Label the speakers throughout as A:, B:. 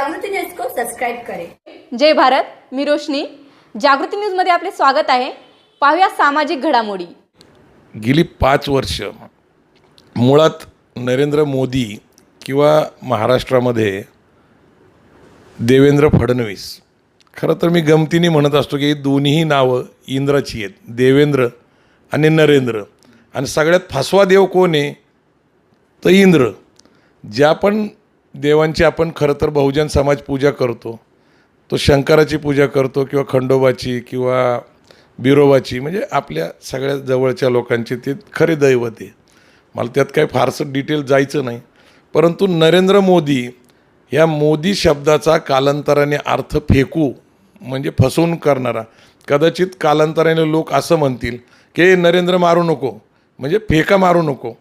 A: जागृति न्यूज को सब्सक्राइब करें।
B: जय भारत मी रोशनी. जागृती न्यूजमध्ये आपले स्वागत आहे. पाहूया सामाजिक घडामोडी.
C: गेली पाच वर्ष मुळात नरेंद्र मोदी किंवा महाराष्ट्रामध्ये देवेंद्र फडणवीस खरं तर मी गमतीने म्हणत असतो की ही दोन्हीही नावं इंद्राची आहेत देवेंद्र आणि नरेंद्र. आणि सगळ्यात फसवा देव कोण आहे? तर इंद्र. ज्या पण देवांची आपण खरं तर बहुजन समाज पूजा करतो. तो शंकराची पूजा करतो किंवा खंडोबाची किंवा बिरोबाची म्हणजे आपल्या सगळ्या जवळच्या लोकांची ते खरे दैवत आहे. मला त्यात काही फारसं डिटेल जायचं नाही. परंतु नरेंद्र मोदी या मोदी शब्दाचा कालांतराने अर्थ फेकू म्हणजे फसवून करणारा कदाचित कालांतराने लोक असं म्हणतील की नरेंद्र मारू नको म्हणजे फेका मारू नको.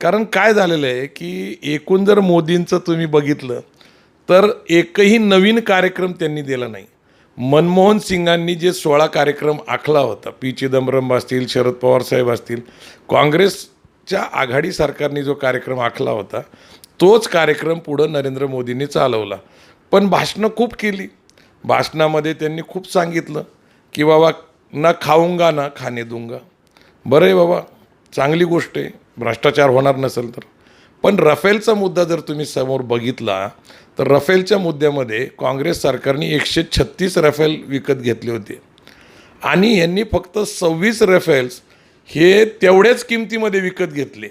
C: कारण काय झालेलं आहे की एकूण जर मोदींचं तुम्ही बघितलं तर एकही नवीन कार्यक्रम त्यांनी दिला नाही. मनमोहन सिंगांनी जे सोळा कार्यक्रम आखला होता पी चिदंबरम असतील शरद पवार साहेब असतील काँग्रेसच्या आघाडी सरकारने जो कार्यक्रम आखला होता तोच कार्यक्रम पुढं नरेंद्र मोदींनी चालवला. पण भाषणं खूप केली. भाषणामध्ये त्यांनी खूप सांगितलं की बाबा ना खाऊंगा ना खाणे दूंगा. बरं आहे बाबा चांगली गोष्ट आहे. भ्रष्टाचार होणार नसेल तर. पण रफेलचा मुद्दा जर तुम्ही समोर बघितला तर रफेलच्या मुद्द्यामध्ये काँग्रेस सरकारने एकशे छत्तीस रफेल विकत घेतले होते. आणि यांनी फक्त सव्वीस रफेल्स हे तेवढ्याच किमतीमध्ये विकत घेतले.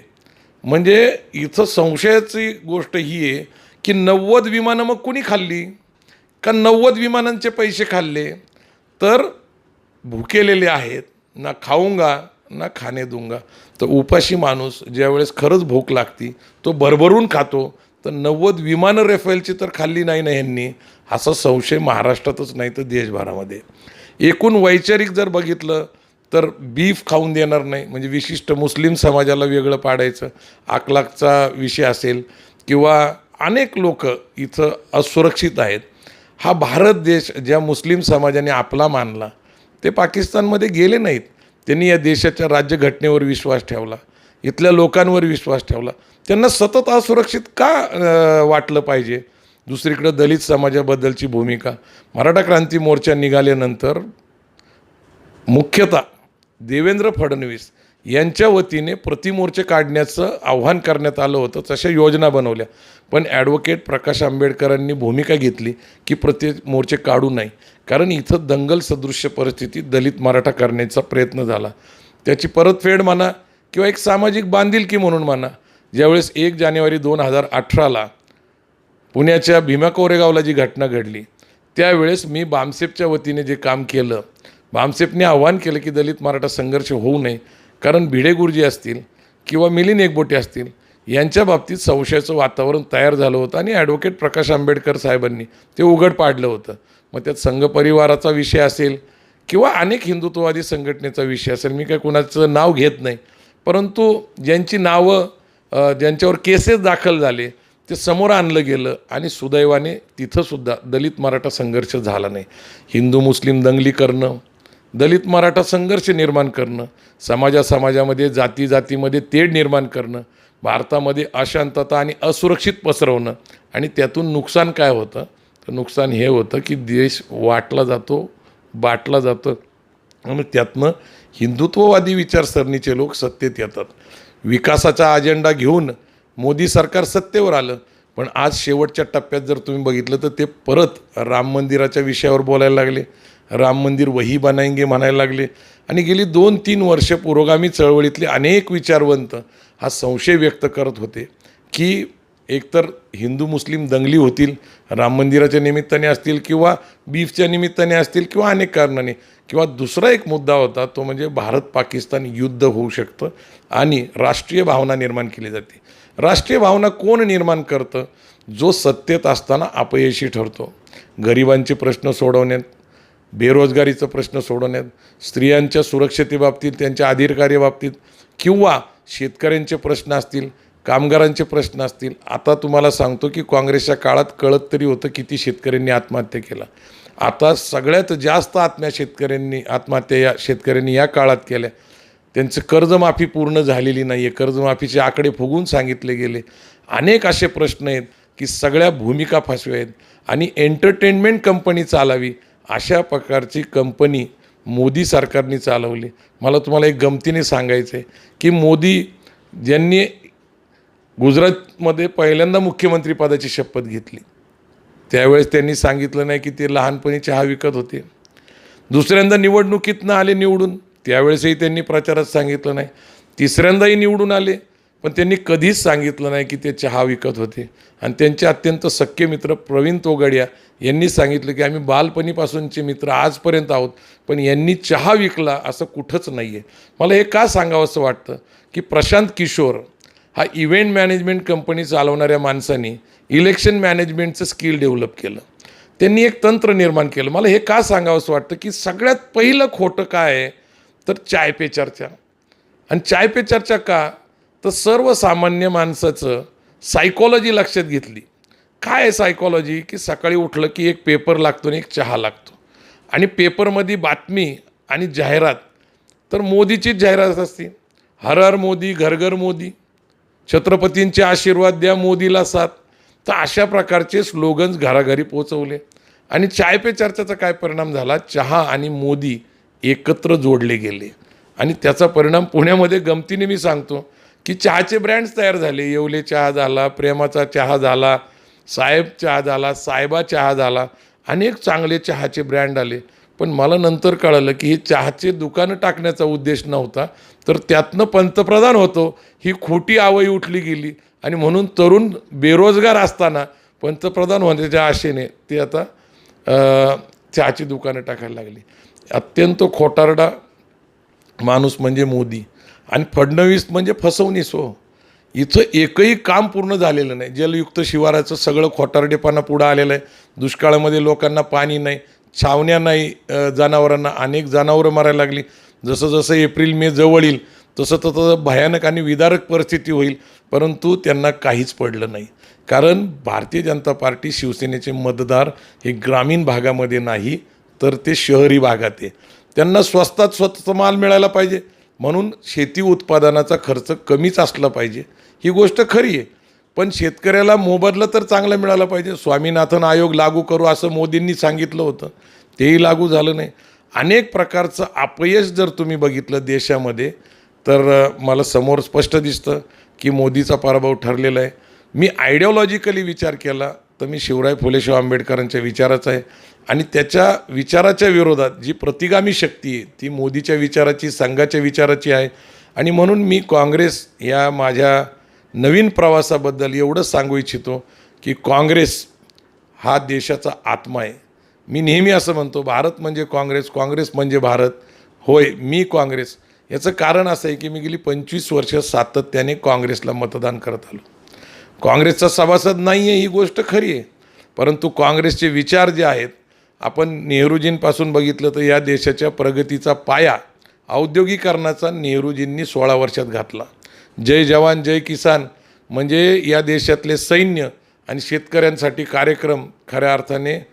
C: म्हणजे इथं संशयाची गोष्ट ही आहे की नव्वद विमानं मग कुणी खाल्ली? का नव्वद विमानांचे पैसे खाल्ले? तर भुकेलेले आहेत ना खाऊंगा ना खाणे दुंगा. तर उपाशी माणूस ज्यावेळेस खरंच भूक लागती तो भरभरून खातो. तर नव्वद विमानं रेफेलची तर खाल्ली नाही ना ह्यांनी. असा संशय महाराष्ट्रातच नाही तर देशभरामध्ये. एकूण वैचारिक जर बघितलं तर बीफ खाऊन देणार नाही. म्हणजे विशिष्ट मुस्लिम समाजाला वेगळं पाडायचं आकलाकचा विषय असेल किंवा अनेक लोक इथं असुरक्षित आहेत. हा भारत देश ज्या मुस्लिम समाजाने आपला मानला ते पाकिस्तानमध्ये गेले नाहीत. त्यांनी या देशाच्या राज्यघटनेवर विश्वास ठेवला इथल्या लोकांवर विश्वास ठेवला. त्यांना सतत असुरक्षित का वाटलं पाहिजे? दुसरीकडं दलित समाजाबद्दलची भूमिका. मराठा क्रांती मोर्चा निघाल्यानंतर मुख्यतः देवेंद्र फडणवीस यांच्या वतीने प्रतिमोर्चे काढण्याचं आव्हान करण्यात आलं होतं तशा योजना बनवल्या. पण ॲडव्होकेट प्रकाश आंबेडकरांनी भूमिका घेतली की प्रति मोर्चे काढू नाही कारण इथं दंगल सदृश्य परिस्थिती दलित मराठा करण्याचा प्रयत्न झाला. त्याची परतफेड म्हणा किंवा एक सामाजिक बांधिलकी म्हणून म्हणा ज्यावेळेस एक जानेवारी दोन हजार अठराला पुण्याच्या भीमा कोरेगावला जी घटना घडली त्यावेळेस मी बामसेपच्या वतीने जे काम केलं बामसेपने आव्हान केलं की दलित मराठा संघर्ष होऊ नये कारण भिडे गुरुजी असतील किंवा मिलिंद एकबोटे असतील यांच्या बाबतीत संशयाचं वातावरण तयार झालं होतं आणि ॲडव्होकेट प्रकाश आंबेडकर साहेबांनी ते उघड पाडलं होतं. मग त्यात संघ परिवाराचा विषय असेल किंवा अनेक हिंदुत्ववादी संघटनेचा विषय असेल मी काय कुणाचं नाव घेत नाही. परंतु ज्यांची नावं ज्यांच्यावर केसेस दाखल झाले ते समोर आणलं गेलं आणि सुदैवाने तिथंसुद्धा दलित मराठा संघर्ष झाला नाही. हिंदू मुस्लिम दंगली करणं दलित मराठा संघर्ष निर्माण करणं समाजा समाजामध्ये जाती जातीमध्ये तेढ निर्माण करणं भारतामध्ये अशांतता आणि असुरक्षित पसरवणं आणि त्यातून नुकसान काय होतं? तर नुकसान हे होतं की देश वाटला जातो बाटला जातो. आणि त्यातनं हिंदुत्ववादी विचारसरणीचे लोक सत्तेत येतात. विकासाचा अजेंडा घेऊन मोदी सरकार सत्तेवर आलं पण आज शेवटच्या टप्प्यात जर तुम्ही बघितलं तर ते परत राम मंदिराच्या विषयावर बोलायला लागले. राम मंदिर वही बनाएंगे म्हणायला लागले. आणि गेली दोन तीन वर्ष पुरोगामी चळवळीतले अनेक विचारवंत हा संशय व्यक्त करत होते की एकतर हिंदू मुस्लिम दंगली होतील राम मंदिराच्या निमित्ताने असतील किंवा बीफच्या निमित्ताने असतील किंवा अनेक कारणाने. किंवा दुसरा एक मुद्दा होता तो म्हणजे भारत पाकिस्तान युद्ध होऊ शकतं आणि राष्ट्रीय भावना निर्माण केली जाते. राष्ट्रीय भावना कोण निर्माण करतं? जो सत्तेत असताना अपयशी ठरतो. गरिबांचे प्रश्न सोडवण्यात बेरोजगारीचा प्रश्न सोडवण्यात स्त्रियांच्या सुरक्षतेबाबतीत त्यांच्या अधिकार्याबाबतीत किंवा शेतकऱ्यांचे प्रश्न असतील कामगारांचे प्रश्न असतील आता तुम्हाला सांगतो की काँग्रेसच्या काळात कळत तरी होतं किती शेतकऱ्यांनी आत्महत्या केला. आता सगळ्यात जास्त आत्म्या शेतकऱ्यांनी आत्महत्या या शेतकऱ्यांनी या काळात केल्या. त्यांचं कर्जमाफी पूर्ण झालेली नाही आहे कर्जमाफीचे आकडे फुगून सांगितले गेले. अनेक असे प्रश्न आहेत की सगळ्या भूमिका फसव्या आहेत आणि एंटरटेनमेंट कंपनी चालावी. अशा प्रकारची कंपनी मोदी सरकारने चालवली. मला तुम्हाला एक गमतीने सांगायचं आहे की मोदी ज्यांनी गुजरातमध्ये पहिल्यांदा मुख्यमंत्रीपदाची शपथ घेतली. त्यावेळेस त्यांनी सांगितलं नाही की ते लहानपणी चहा विकत होते. दुसऱ्यांदा निवडणुकीतनं आले निवडून त्यावेळेसही त्यांनी प्रचारात सांगितलं नाही. तिसऱ्यांदाही निवडून आले. पण त्यांनी कधीच सांगितलं नाही की ते चहा विकत होते. आणि त्यांचे अत्यंत सख्य मित्र प्रवीण तोगडिया यांनी सांगितलं की आम्ही बालपणीपासूनचे मित्र आजपर्यंत आहोत पण यांनी चहा विकला असं कुठंच नाही आहे मला हे का सांगावं असं वाटतं की प्रशांत किशोर हा इव्हेंट मॅनेजमेंट कंपनी चालवणाऱ्या माणसाने इलेक्शन मॅनेजमेंटचं स्किल डेव्हलप केलं. त्यांनी एक तंत्र निर्माण केलं. मला हे का सांगावं असं वाटतं की सगळ्यात पहिलं खोटं काय आहे? तर चाय पे चर्चा. आणि चाय पे चर्चा का? तर सर्वसामान्य माणसाचं सायकॉलॉजी लक्षात घेतली. काय आहे सायकॉलॉजी की सकाळी उठलं की एक पेपर लागतो आणि एक चहा लागतो. आणि पेपरमध्ये बातमी आणि जाहिरात. तर मोदीचीच जाहिरात असते. हर हर मोदी घर घर मोदी. छत्रपतींचे आशीर्वाद द्या मोदीला साथ. तर अशा प्रकारचे स्लोगन्स घराघरी पोचवले आणि चाय पे चर्चाचा काय परिणाम झाला? चहा आणि मोदी एकत्र जोडले गेले. आणि त्याचा परिणाम पुण्यामध्ये गमतीने मी सांगतो. की चहाचे ब्रँड्स तयार झाले. येवले चहा झाला प्रेमाचा चहा झाला साहेब चहा झाला साहेबा चहा झाला अनेक चांगले चहाचे ब्रँड आले. पण मला नंतर कळालं की हे चहाचे दुकानं टाकण्याचा उद्देश नव्हता. तर त्यातनं पंतप्रधान होतो. ही खोटी आवई उठली गेली. आणि म्हणून तरुण बेरोजगार असताना पंतप्रधान होण्याच्या आशेने ते आता चहाची दुकानं टाकायला लागली. अत्यंत खोटारडा माणूस म्हणजे मोदी. आणि फडणवीस म्हणजे फसवणीस हो. इथं एकही काम पूर्ण झालेलं नाही. जलयुक्त शिवाराचं सगळं खोटारडेपणा पुढं आलेलं आहे. दुष्काळामध्ये लोकांना पाणी नाही. छावण्या नाही जनावरांना. अनेक जनावरं मारायला लागली. जसं जसं एप्रिल मे जवळ येईल तसं तसं भयानक आणि विदारक परिस्थिती होईल. परंतु त्यांना काहीच पडलं नाही. कारण भारतीय जनता पार्टी शिवसेनेचे मतदार हे ग्रामीण भागामध्ये नाही तर ते शहरी भागात आहे. त्यांना स्वस्तात स्वतःचा माल मिळायला पाहिजे. म्हणून शेती उत्पादनाचा खर्च कमीच असला पाहिजे. ही गोष्ट खरी आहे. पण शेतकऱ्याला मोबदला तर चांगला मिळाला पाहिजे. स्वामीनाथन आयोग लागू करू असं मोदींनी सांगितलं होतं. तेही लागू झालं नाही. अनेक प्रकारचं अपयश जर तुम्ही बघितलं देशामध्ये तर मला समोर स्पष्ट दिसतं की मोदीचा पराभव ठरलेला आहे. मी आयडिओलॉजिकली विचार केला. तर मी शिवराय फुले आंबेडकरांच्या विचाराचा आहे. आणि त्याच्या विचाराच्या विरोधात जी प्रतिगामी शक्ती आहे ती मोदीच्या विचाराची संघाच्या विचाराची आहे. आणि म्हणून मी काँग्रेस या माझ्या नवीन प्रवासाबद्दल एवढंच सांगू इच्छितो की काँग्रेस हा देशाचा आत्मा आहे. मी नेहमी असं म्हणतो भारत म्हणजे काँग्रेस काँग्रेस म्हणजे भारत. होय मी काँग्रेस. याचं कारण असं आहे की मी गेली पंचवीस वर्ष सातत्याने काँग्रेसला मतदान करत आलो. काँग्रेसचा सभासद नाही आहे ही गोष्ट खरी आहे. परंतु काँग्रेसचे विचार जे आहेत आपण नेहरूजींपासून बघितलं तर या देशाच्या प्रगतीचा पाया औद्योगिकरणाचा नेहरूजींनी सोळा वर्षात घातला. जय जवान जय किसान म्हणजे या देशातले सैन्य आणि शेतकऱ्यांसाठी कार्यक्रम खऱ्या अर्थाने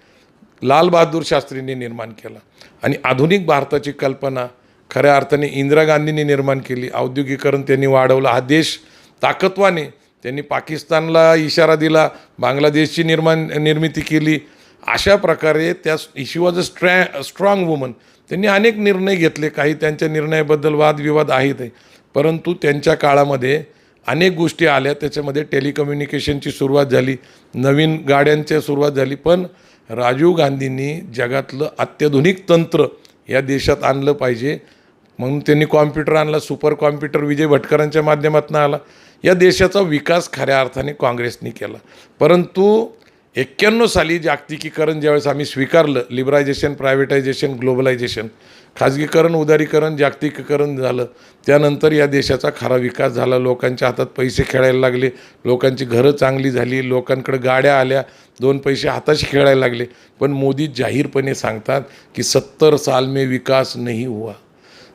C: लालबहादूर शास्त्रींनी निर्माण केला. आणि आधुनिक भारताची कल्पना खऱ्या अर्थाने इंदिरा गांधींनी निर्माण केली. औद्योगिकरण त्यांनी वाढवलं. हा देश ताकदवाने त्यांनी पाकिस्तानला इशारा दिला बांगलादेशची निर्माण निर्मिती केली. अशा प्रकारे त्या शी वॉज अ स्ट्रॅ स्ट्रॉंग वुमन त्यांनी अनेक निर्णय घेतले काही त्यांच्या निर्णयाबद्दल वादविवाद आहेत. परंतु त्यांच्या काळामध्ये अनेक गोष्टी आल्या त्याच्यामध्ये टेलिकम्युनिकेशनची सुरुवात झाली नवीन गाड्यांच्या सुरुवात झाली. पण राजीव गांधींनी जगातलं अत्याधुनिक तंत्र या देशात आणलं पाहिजे. म्हणून त्यांनी कॉम्प्युटर आणला सुपर कॉम्प्युटर विजय भटकरांच्या माध्यमातून आला. या देशाचा विकास खऱ्या अर्थाने काँग्रेसने केला. परंतु एक्क्याण्णव साली जागतिकीकरण ज्यावेळेस आम्ही स्वीकारलं लिबरायझेशन प्रायव्हेटायझेशन ग्लोबलायझेशन खाजगीकरण उदारीकरण जागतिकीकरण झालं त्यानंतर या देशाचा खरा विकास झाला. लोकांच्या हातात पैसे खेळायला लागले लोकांची घरं चांगली झाली लोकांकडे गाड्या आल्या दोन पैसे हाताशी खेळायला लागले. पण मोदी जाहीरपणे सांगतात की सत्तर साल में विकास नाही हुआ.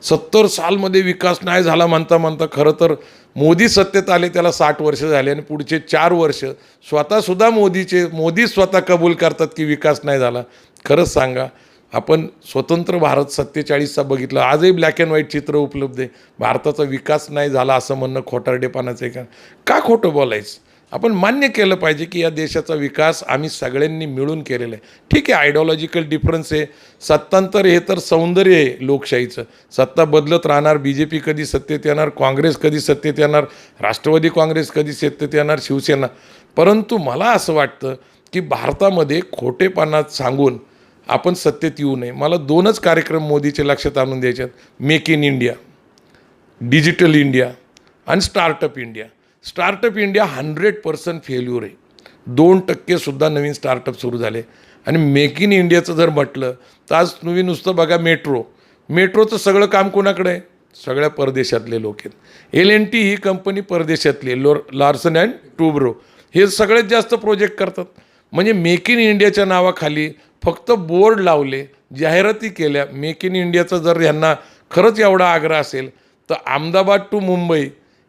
C: सत्तर सालमध्ये विकास नाही झाला म्हणता म्हणता खरं तर मोदी सत्तेत आले त्याला साठ वर्ष झाले आणि पुढचे चार वर्ष स्वतःसुद्धा मोदीचे मोदी स्वतः कबूल करतात की विकास नाही झाला. खरंच सांगा आपण स्वतंत्र भारत सत्तेचाळीसचा बघितलं आजही ब्लॅक अँड व्हाईट चित्र उपलब्ध आहे. भारताचा विकास नाही झाला असं म्हणणं खोटारडेपणाचं आहे का? का खोटं बोलायचं? आपण मान्य केलं पाहिजे की या देशाचा विकास आम्ही सगळ्यांनी मिळून केलेला आहे. ठीक आहे आयडिओलॉजिकल डिफरन्स आहे. सत्तांतर हे तर सौंदर्य आहे लोकशाहीचं. सत्ता बदलत राहणार बी जे पी कधी सत्तेत येणार काँग्रेस कधी सत्तेत येणार राष्ट्रवादी काँग्रेस कधी सत्तेत येणार शिवसेना. परंतु मला असं वाटतं की भारतामध्ये खोटेपणा सांगून आपण सत्तेत येऊ नये. मला दोनच कार्यक्रम मोदीचे लक्षात आणून द्यायचे आहेत. Make in India digital India आणि startup India. Startup India hundred percent failure आहे. दोन टक्केसुद्धा नवीन स्टार्टअप सुरू झाले. आणि मेक इन इंडियाचं जर म्हटलं तर आज तुम्ही नुसतं बघा मेट्रो. मेट्रोचं सगळं काम कोणाकडे? आहे सगळ्या परदेशातले लोक आहेत. एल एन टी ही कंपनी परदेशातली आहे लोर लार्सन अँड टुब्रो हे सगळ्यात जास्त प्रोजेक्ट करतात. म्हणजे मेक इन इंडियाच्या नावाखाली फक्त बोर्ड लावले जाहिराती केल्या. मेक इन इंडियाचा जर यांना खरंच एवढा आग्रह असेल तर अहमदाबाद टू मुंबई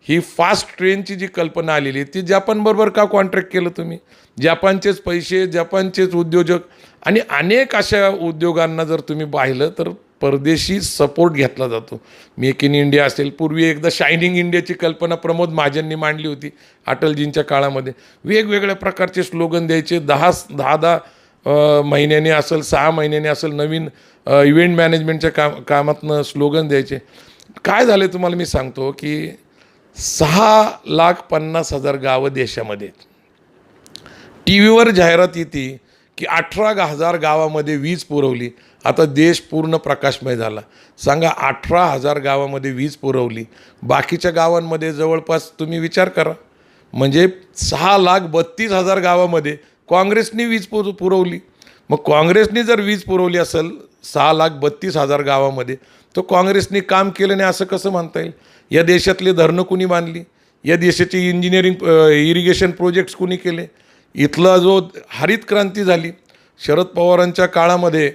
C: ही फास्ट ट्रेनची जी कल्पना आलेली आहे ती जपानबरोबर का कॉन्ट्रॅक्ट केलं तुम्ही? जपानचेच पैसे जपानचेच उद्योजक आणि अनेक अशा उद्योगांना जर तुम्ही पाहिलं तर परदेशी सपोर्ट घेतला जातो. मेक इन इंडिया असेल. पूर्वी एकदा शायनिंग इंडियाची कल्पना प्रमोद महाजननी मांडली होती अटलजींच्या काळामध्ये. वेगवेगळ्या प्रकारचे स्लोगन द्यायचे. दहा दहा दहा महिन्याने असेल सहा महिन्याने असेल नवीन इव्हेंट मॅनेजमेंटच्या काम कामातनं स्लोगन द्यायचे. काय झालं तुम्हाला मी सांगतो की सहा लाख पन्नास हजार गावं देशामध्ये आहेत. टी व्हीवर जाहिरात येते की अठरा हजार गावामध्ये वीज पुरवली. आता देश पूर्ण प्रकाशमय झाला. सांगा अठरा हजार गावामध्ये वीज पुरवली. बाकीच्या गावांमध्ये जवळपास तुम्ही विचार करा. म्हणजे सहा लाख बत्तीस हजार गावामध्ये काँग्रेसनी वीज पुर पुरवली. मग काँग्रेसनी जर वीज पुरवली असेल सहा लाख बत्तीस हजार गावामध्ये. तर काँग्रेसने काम केलं नाही असं कसं म्हणता येईल? या देशातले धरणं कुणी बांधली? या देशाचे इंजिनिअरिंग इरिगेशन प्रोजेक्ट्स कुणी केले? इथला जो हरित क्रांती झाली शरद पवारांच्या काळामध्ये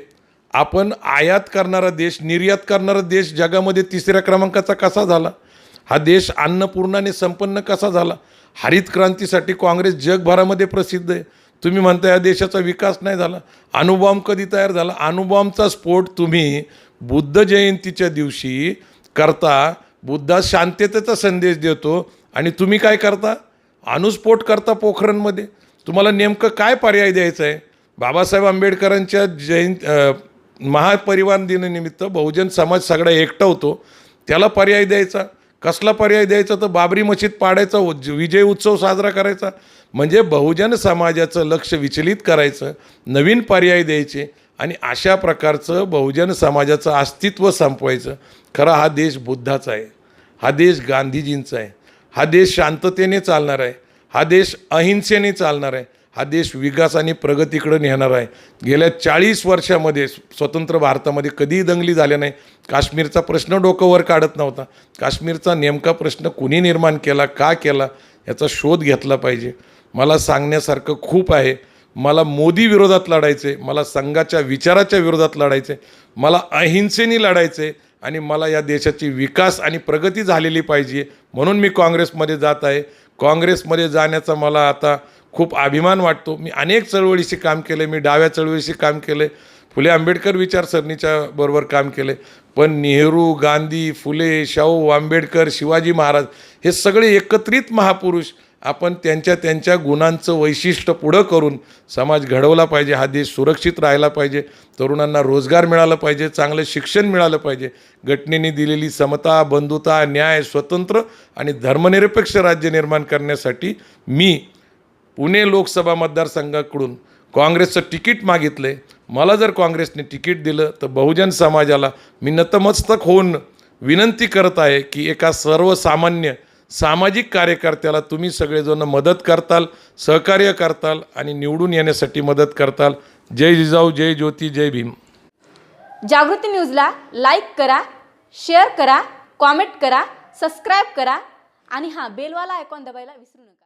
C: आपण आयात करणारा देश निर्यात करणारा देश जगामध्ये तिसऱ्या क्रमांकाचा कसा झाला? हा देश अन्नपूर्णाने संपन्न कसा झाला? हरित क्रांतीसाठी काँग्रेस जगभरामध्ये प्रसिद्ध आहे. तुम्ही म्हणता या देशाचा विकास नाही झाला. अणुबॉम्ब कधी तयार झाला? अणुबॉम्बचा स्फोट तुम्ही बुद्ध जयंतीच्या दिवशी करता. बुद्धा शांततेचा संदेश देतो. आणि तुम्ही काय करता? अणुस्फोट करता पोखरणमध्ये. तुम्हाला नेमकं काय पर्याय द्यायचा आहे बाबासाहेब आंबेडकरांच्या जयंत महापरिवार दिनानिमित्त बहुजन समाज सगळा एकटवतो त्याला पर्याय द्यायचा? कसला पर्याय द्यायचा तर बाबरी मशीद पाडायचा उज- विजय उत्सव साजरा करायचा. म्हणजे बहुजन समाजाचं लक्ष विचलित करायचं नवीन पर्याय द्यायचे आणि अशा प्रकारचं बहुजन समाजाचं अस्तित्व संपवायचं. खरा हा देश बुद्धाचा आहे. हा देश गांधीजींचा आहे. हा देश शांततेने चालणार आहे. हा देश अहिंसेने चालणार आहे. हा देश विकास आणि प्रगतीकडे नेणार आहे. गेल्या चाळीस वर्षामध्ये स्वतंत्र भारतामध्ये कधीही दंगली झाल्या नाही. काश्मीरचा प्रश्न डोकं वर काढत नव्हता. काश्मीरचा नेमका प्रश्न कुणी निर्माण केला का केला याचा शोध घेतला पाहिजे. मला सांगण्यासारखं खूप आहे. मला मोदी विरोधात लढायचे मला संघाच्या विचाराच्या विरोधात लढायचे मला अहिंसेने लढायचे आणि मला या देशाची विकास आणि प्रगती झालेली पाहिजे म्हणून मी काँग्रेसमध्ये जात आहे. काँग्रेसमध्ये जाण्याचा मला आता खूप अभिमान वाटतो. मी अनेक चळवळीशी काम केले मी डाव्या चळवळीशी काम केले फुले आंबेडकर विचारसरणीच्या बरोबर काम केले पण नेहरू गांधी फुले शाहू आंबेडकर शिवाजी महाराज हे सगळे एकत्रित महापुरुष आपण त्यांच्या त्यांच्या गुणांचं वैशिष्ट्य पुढं करून समाज घडवला पाहिजे हा देश सुरक्षित राहिला पाहिजे तरुणांना रोजगार मिळाला पाहिजे चांगलं शिक्षण मिळालं पाहिजे. घटनेने दिलेली समता बंधुता न्याय स्वतंत्र आणि धर्मनिरपेक्ष राज्य निर्माण करण्यासाठी मी पुणे लोकसभा मतदारसंघाकडून काँग्रेसचं तिकीट मागितलं. मला जर काँग्रेसने तिकीट दिलं तर बहुजन समाजाला मी नतमस्तक होऊन विनंती करत आहे की एका सर्वसामान्य सामाजिक कार्यकर्त्याला तुम्ही सगळेजण मदत करताल सहकार्य करताल आणि निवडून येण्यासाठी मदत करताल. जय जिजाऊ जय ज्योती जय भीम.
B: जागृती न्यूजला लाईक करा शेअर करा कॉमेंट करा सबस्क्राईब करा आणि हां बेलवाला आयकॉन दबायला विसरू नका.